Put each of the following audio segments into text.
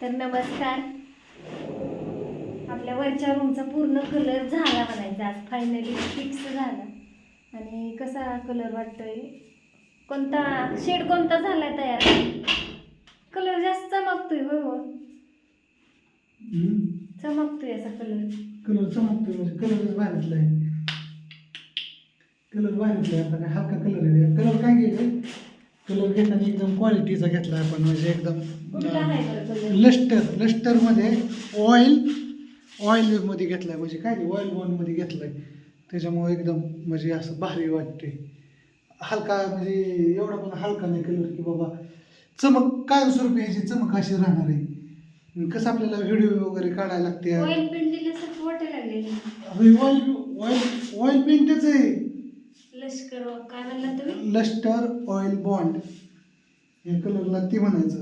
तर नमस्कार. आपल्या वरच्या रूमचा पूर्ण कलर झाला म्हणायचा. आज फायनली फिक्स झाला. आणि कसा कलर वाटतोय? कोणता शेड कोणता झालाय तयार? कलर जास्त चमकतोय हो हो. चमकतोय असा कलर कलर चमकतोय म्हणजे कलरच आहे. कलर आहे. आपला काय हलका कलर आहे. कलर काय कलर घेताना एकदम क्वालिटीचा घेतला आपण म्हणजे एकदम आहे लस्टर लस्टरमध्ये ऑइल ऑइलमध्ये घेतलाय म्हणजे काय नाही ऑइल बॉनमध्ये घेतलाय. त्याच्यामुळे एकदम म्हणजे असं भारी वाटते. हलका म्हणजे एवढा पण हलका नाही कलर की बाबा चमक कायमस्वरूपी ह्याची चमक अशी राहणार आहे. कसं आपल्याला व्हिडिओ वगैरे काढायला लागते ऑइल पेंट ऑइल ऑइल पेंटच आहे. लष्कर काय म्हणला तुम्ही? लस्टर ऑइल बॉन्ड या कलरला ती म्हणायचं.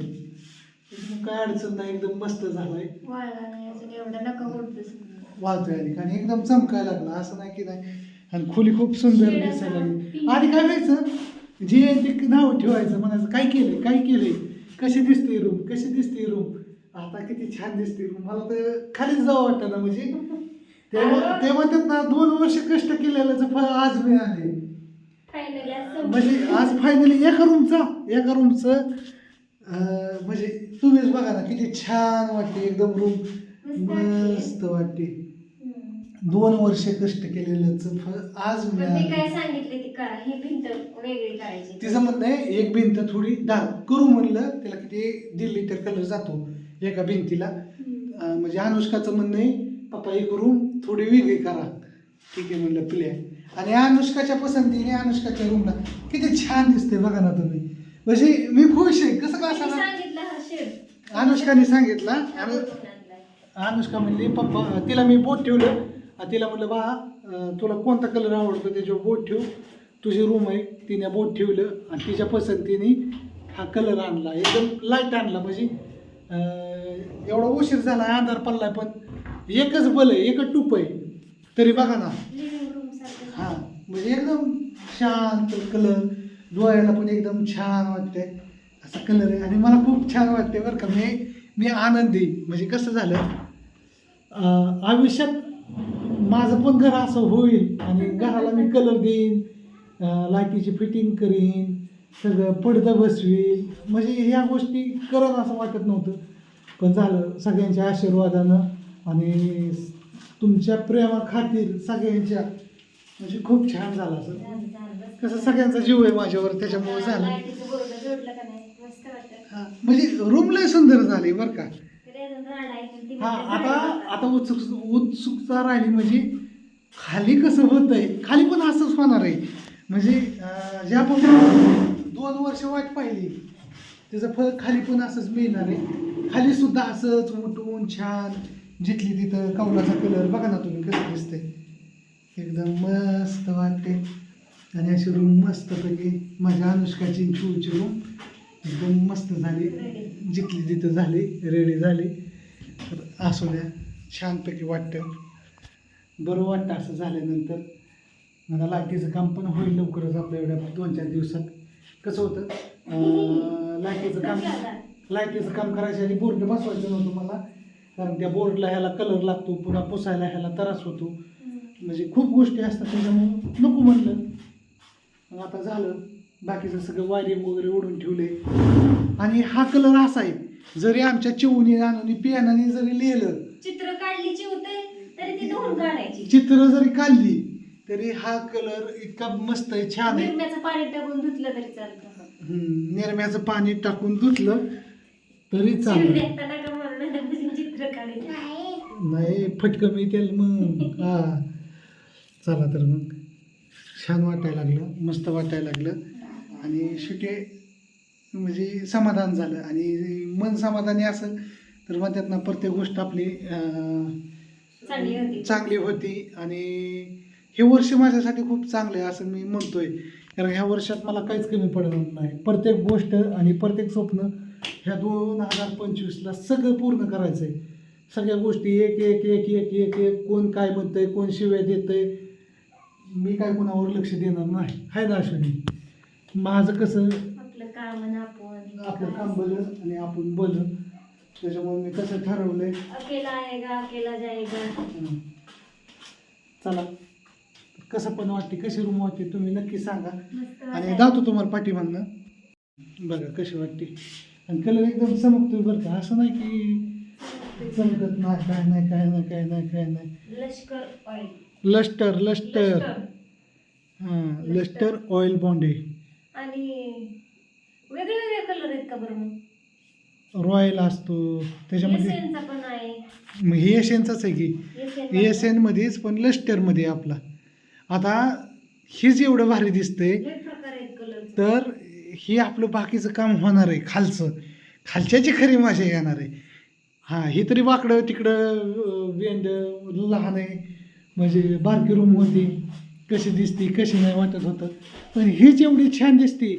काय अडचण नाही एकदम मस्त झालाय. वाळला नाही अजून एवढा नका होतच वाहतोय आणि आणि एकदम चमकायला लागला असं नाही की नाही. आणि खोली खूप सुंदर शेड दिसायला लागली. आणि काय व्हायचं? जे आहे ते नाव ठेवायचं म्हणायचं काय केलंय? काय केलंय? कशी दिसते रूम कशी दिसते रूम आता किती छान दिसते रूम मला तर खालीच जावं वाटतं ना म्हणजे ते अरे. ते म्हणतात ना दोन वर्ष कष्ट केलेल्याचं फळ आज मिळाले म्हणजे आज फायनली एका रूमचा एका रूमचं म्हणजे तुम्हीच बघा ना किती छान वाटते एकदम रूम. मस्त वाटते. दोन वर्ष कष्ट केलेल्याचं फळ आज तिचं म्हणणं आहे एक भिंत थोडी डार्क करू म्हणलं त्याला किती दीड लिटर कलर जातो एका भिंतीला. म्हणजे अनुष्काचं म्हणणं आहे पप्पा एक रूम थोडी वेगळी करा. ठीक आहे म्हणलं प्ले आणि अनुष्काच्या पसंतीने अनुष्काच्या रूमला किती छान दिसते बघा ना तुम्ही. म्हणजे मी खुश आहे. कसं काय हा शेड अनुष्काने सांगितलं. आणि? अनुष्का म्हणली पप्पा तिला मी बोट ठेवलं. तिला म्हणलं बा तुला कोणता कलर आवडतो? त्याच्यावर बोट ठेव. तुझी रूम आहे तिने बोट ठेवलं. आणि तिच्या पसंतीने हा कलर आणला. एकदम लाइट आणला. म्हणजे एवढा उशीर झाला अंधार पडलाय पण एकच बल आहे एकच टूप आहे. तरी बघा ना. हा म्हणजे एकदम शांत कलर डोळ्याला पण एकदम छान वाटते असा कलर आहे. आणि मला खूप छान वाटते बरं का. मी मी आनंदी. म्हणजे कसं झालं? आयुष्यात माझं पण घर असं होईल. आणि घराला मी कलर देईन. लाईटीची फिटिंग करीन. सगळं पडदं बसवीन. म्हणजे ह्या गोष्टी करत असं वाटत नव्हतं. पण झालं. सगळ्यांच्या आशीर्वादानं आणि तुमच्या प्रेमाखातील सगळ्यांच्या. म्हणजे खूप छान झाला असं. कसं सगळ्यांचा जीव आहे माझ्यावर त्याच्यामुळे झालं. हां म्हणजे रूम लय सुंदर झाली बरं का. हां हा आता आता उत्सुक उत्सुकता राहिली म्हणजे खाली कसं होत आहे खाली पण असंच होणार आहे. म्हणजे ज्या आपण दोन वर्ष वाट पाहिली त्याचं फळ खाली पण असंच मिळणार आहे. खाली सुद्धा असंच उठून छान जिथली तिथं कौलाचा कलर बघा ना तुम्ही कसं दिसते एकदम मस्त वाटते आणि अशी रूम मस्तपैकी माझ्या अनुष्काची चिवची रूम एकदम मस्त झाली. जिथली तिथं झाली रेडी झाली. तर असू द्या छानपैकी वाटतं. बरं वाटतं असं झाल्यानंतर. मला लाकीचं काम पण होईल लवकरच आपल्या एवढ्या दोन चार दिवसात. कसं होतं? लाकीचं काम लाकीचं काम करायचं आणि बोर्ड बसवायचं नव्हतं मला. कारण त्या बोर्डला ह्याला कलर लागतो पुन्हा पुसायला ह्याला त्रास होतो. म्हणजे खूप गोष्टी असतात त्याच्यामुळं नको म्हणलं. मग आता झालं. बाकीचं सगळं वायरिंग वगैरे ओढून ठेवले. आणि हा कलर असा आहे. जरी आमच्या चिवणी आणून पियानाने जरी लिहिलं चित्र काढली तरी ती काढायची. चित्र जरी काढली तरी हा कलर इतका मस्त आहे छान आहे. निरम्याचं पाणी टाकून धुतलं तरी चालतं. निरम्याचं पाणी टाकून धुतलं तरी चालेल चिवडे येताना का म्हणून चित्र काढायचं नाही फटकं मिळतील मग. हा. चला तर मग. छान वाटायला लागलं मस्त वाटायला लागलं. आणि शेवटी म्हणजे समाधान झालं. आणि मन समाधानी असेल तर म्हणतात ना प्रत्येक गोष्ट आपली अं, चांगली होती. चांगली होती. आणि हे वर्ष माझ्यासाठी खूप चांगलं आहे असं मी म्हणतोय. कारण ह्या वर्षात मला काहीच कमी पडणार नाही. प्रत्येक गोष्ट आणि प्रत्येक स्वप्न ह्या दोन हजार पंचवीसला सगळं पूर्ण करायचं आहे सगळ्या गोष्टी एक एक एक एक एक एक कोण काय म्हणतंय कोण शिव्या देतंय मी काय कोणावर लक्ष देणार नाही. हाय ना अश्विनी? माझं कसं? आपलं काम आणि आपण आपलं काम भलं आणि आपण भलं त्याच्यामुळे मी कसं ठरवलंय? अकेला आएगा अकेला जाएगा हम्म. चला. कसं पण वाटते कशी रूम वाटते तुम्ही नक्की सांगा. मस्त आणि वाटायला. दाखवतो तुम्हाला पाठीमागनं. बघा कशी वाटते. आणि कलर एकदम चमकतोय बरं का. असं नाही की चमकत नाही काय नाही काय नाही काय नाही काय नाही. लष्कर ऑइल लस्टर लस्टर हां लस्टर ऑइल बॉन्डे आणि वेगळे वेगळे कलर आहेत का बरं मग? रॉयल असतो त्याच्यामध्ये पण आहे. मग हे एशियनचाच आहे की? एसएन एस एनमध्येच पण लस्टरमध्ये आपला. आता हेच एवढं भारी दिसतंय लय प्रकार आहेत कलर तर हे आपलं बाकीचं काम होणार आहे खालचं. खालच्याची खरी मजा येणार आहे. हां हे तरी वाकडं तिकडं बेंड लहान आहे. म्हणजे बारकी रूम होती. कशी दिसते कशी नाही वाटत होतं. पण हेच एवढी छान दिसते.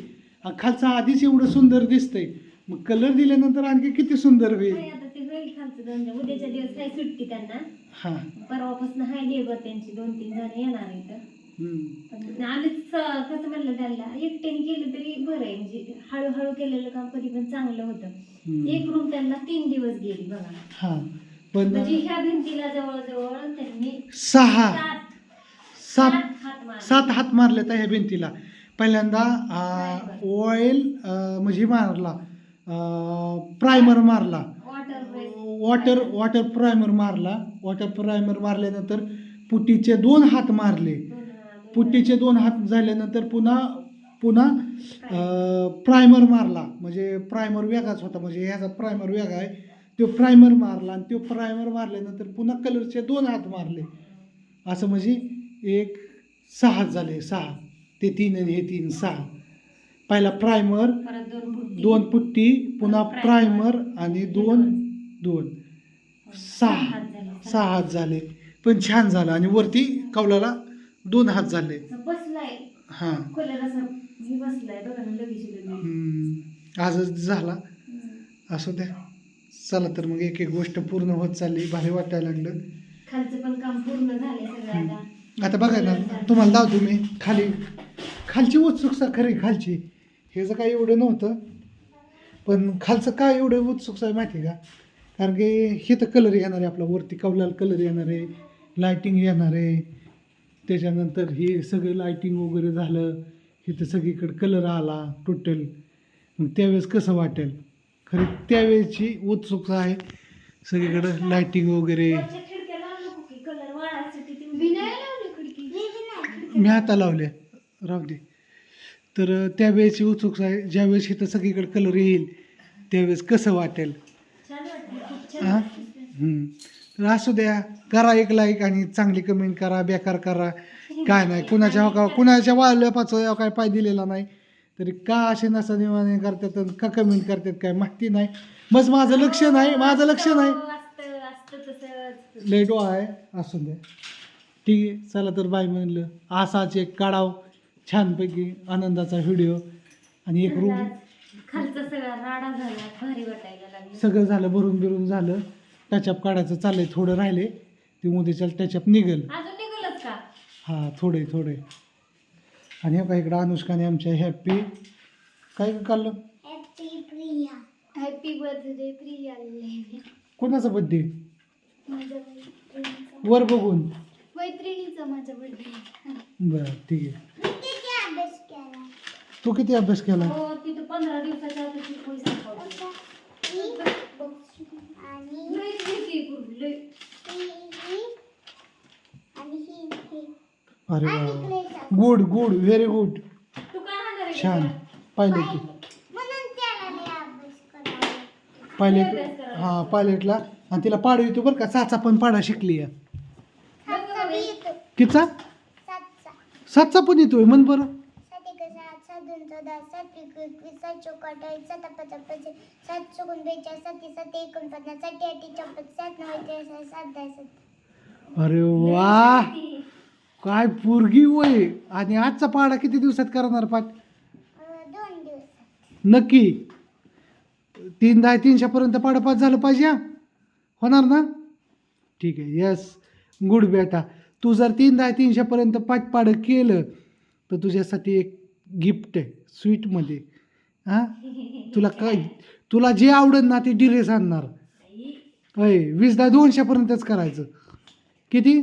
खालचं आधीच एवढं सुंदर दिसतंय. मग कलर दिल्यानंतर आणखी किती सुंदर होईल? आता ते होईल खालचं दोन दिवस. उद्याच्या दिवस काय सुट्टी त्यांना? हां. परवापासून हाय लेबर त्यांची. दोन तीन जण येणार आहेत. हम्म. पण आम्हीच कसं म्हणलं त्यांना एकट्याने केलं तरी बरं आहे. म्हणजे हळूहळू केलेलं काम कधी पण चांगलं होतं. एक रूम त्यांना तीन दिवस गेली बघा. हां पण म्हणजे ह्या भिंतीला जवळजवळ त्यांनी सहा. सात सात हात मारले. त्या ह्या भिंतीला. पहिल्यांदा ऑइल म्हणजे मारला. प्रायमर मारला. वॉटर वॉटर वॉटर प्रायमर मारला. वॉटर प्रायमर मारल्यानंतर पुटीचे दोन हात मारले. पुट्टीचे दोन हात झाल्यानंतर पुन्हा पुन्हा प्रायमर मारला. म्हणजे प्रायमर वेगळाच होता. म्हणजे ह्याचा प्रायमर वेगळा आहे. तो प्रायमर मारला आणि तो प्रायमर मारल्यानंतर पुन्हा कलरचे दोन हात मारले. असं म्हणजे एक सहा झाले. सहा. ते तीन आणि हे तीन सहा. पहिला प्रायमर दोन पुट्टी. पुन्हा प्रायमर. आणि दोन दोन. सहा. सहा. हात झाले. पण छान झालं. आणि वरती कौलाला दोन हात झाले. हां कलर असं मी बसलाय बघा ना लगेच लगेच. हम्म. आजच झाला. असू द्या. चला तर मग एक एक गोष्ट पूर्ण होत चालली. भारी वाटायला लागलं. खालचं पण काम पूर्ण सगळं आता. आता बघा ना तुम्हाला दावतो मी खाली. खालची उत्सुकता खरी खालची. हे जर काही एवढं नव्हतं पण खालचं काय एवढं उत्सुकता आहे माहिती आहे का? कारण की हे तर कलर येणार आहे आपला वरती कवलाल कलर येणार आहे लायटिंग येणार. आहे त्याच्यानंतर हे सगळं लायटिंग वगैरे झालं. इथं सगळीकडे कलर आला टोटल मग त्यावेळेस कसं वाटेल? खरं त्यावेळेची उत्सुकता आहे. सगळीकडं लायटिंग वगैरे. मी आता लावल्या राहू दे. तर त्यावेळेची उत्सुकता आहे. ज्यावेळेस इथं सगळीकडे कलर येईल त्यावेळेस कसं वाटेल? हां तर असू द्या. करा एक लाईक आणि चांगली कमेंट करा बेकार करा. काय नाही. कुणाच्या हो का कुणाच्या वाळल्यापाचं हो काय पाय दिलेला नाही. तरी का असे नसा निवाने करतात आणि का कमेंट करतात काय माहिती नाही. बस माझं लक्ष नाही माझं लक्ष नाही. हो, असतं तसंच. लेट आहे असू द्या ठीक आहे चला तर बाय म्हणलं. असाच एक काढाव छानपैकी आनंदाचा व्हिडिओ आणि एक रूम खालचा सगळा राडा झाला भारी वाटायला लागलं. सगळं झालं भरून बिरून झालं. टचअप काढायचं चाललंय थोडं राहिले. ते उद्याच्या टचअप निघेल. अजून निघालच का? हां थोडे थोडे. आणि हे काय इकडं अनुष्काने आमच्या हॅप्पी काय काढलं happy Priya. Happy birthday Priya कोणाचा बड्डे मैत्रिणीचा. वर बघून. मैत्रिणीचा माझ्या बर्थडे बरं ठीक आहे. तू किती अभ्यास केला? हो तिथं पंधरा दिवसाच्या आत ती पैसे लय किती कुठं, लय. अरे वा गुड गुड व्हेरी गुड तू काय आणणार आहे छान का? पायलट पायलट हां पायलटला आणि तिला पाडू येतो बरं का चाचा पण पाडा शिकली आहे. किचा सातचा पण येतोय म्हण बरं. अरे वा. काय पोरगी वय. आणि आजचा पाडा किती दिवसात करणार पाठ नक्की. तीन दहा तीनशेपर्यंत पाडा पाच झालं पाहिजे हा? होणार ना? ठीक आहे यस गुड बेटा. तू जर तीन दहा तीनशेपर्यंत पाच पाडं केलं तर तुझ्यासाठी एक गिफ्ट आहे स्वीटमध्ये हां? तुला काय? तुला जे आवडेल ना ते ड्रेस आणणार. होय वीस दहा दोनशेपर्यंतच करायचं. किती?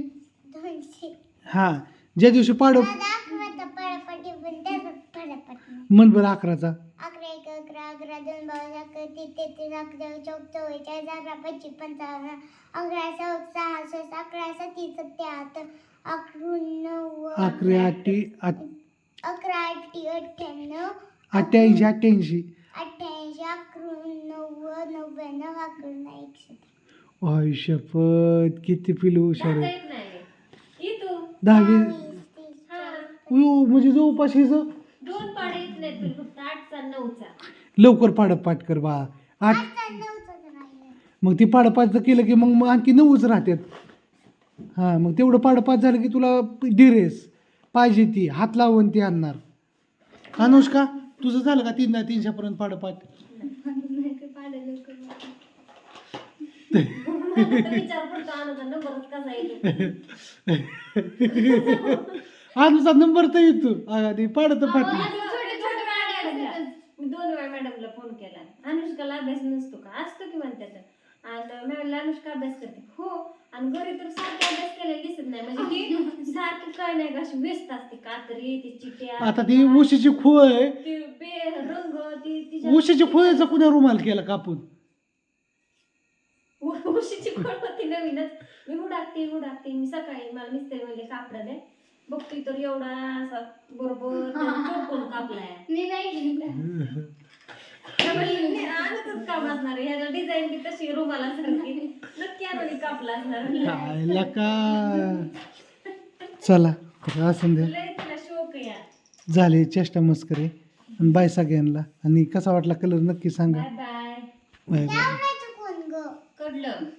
हां ज्या दिवशी पाडो दाखवता पळापटी पण त्याचा मन बरं अकराचा. अकरा एक अकरा अकरा दोन बावीस अकरा तीस तेहतीस अकरा चौक चव्वेचाळीस अकरा पंचवीस पंचावन्न अकरा सहा सहासष्ट अकरा सत्तीस सत्याहत्तर अकरा नव्वद अकरा आठी आठ अकरा अठ्ठी अठ्ठ्याण्णव अठ्ठ्याऐंशी अठ्ठ्याऐंशी. अठ्ठ्याऐंशी अकरा नव्वद नव्याण्णव अकरा एकशे किती पिलू हुशार दाता आहे येत नाही ये तू दहावी. हा म्हणजे जवळपास हिचं दोन फक्त आठचा नऊचा. लवकर पाडप पाठ कर बा. आठ मग ती पाडपाच केलं की मग मग आणखी नऊच राहतात हां मग तेवढं पाडपाच झालं की तुला डिरेस पाहिजे ती हात लावून ती आणणार. अनुष्का तुझं झालं का तीन तीनशेपर्यंत पाडपाठ? नाही ते पाडे लवकर नाही. मला तर विचार पडतो अनुचा नंबर तर येतो. अगं ती पाडत असतात. मी दोन वेळा मॅडमला फोन केला. अनुष्काला अभ्यास नसतो का? असतो की म्हणतात. आणि मी म्हणलं अनुष्का अभ्यास करते. हो आणि घरी तर सारखे अभ्यास केलेला दिसत नाही. म्हणजे ती सारखी काय नाही का? अशी व्यस्त असते. कातरी ती चिट्या आता ती उशीची खोळ आहे ती पे रंग ती तिच्या उशीची खोळीचा पुन्हा रुमाल केला कापून? उशीची खोड होती नवीनच. मी हुडाकते हुडाकते. मी सकाळी मला मिस्त्री म्हणजे कापडा दे. बघतोय तर एवढा असा बरोबर चौकोन कापलाय? मी नाही. आणतच काम असणार डिझाईन बी तशी रुमाला सारखी. नक्की आणून कापला असणार. का? चला तर असं द्या. लय तिला शोक या झाले चेष्टा मस्करे. आणि बाय सगळ्यांना. आणि कसा वाटला कलर नक्की सांगा. Bye bye. सोडलं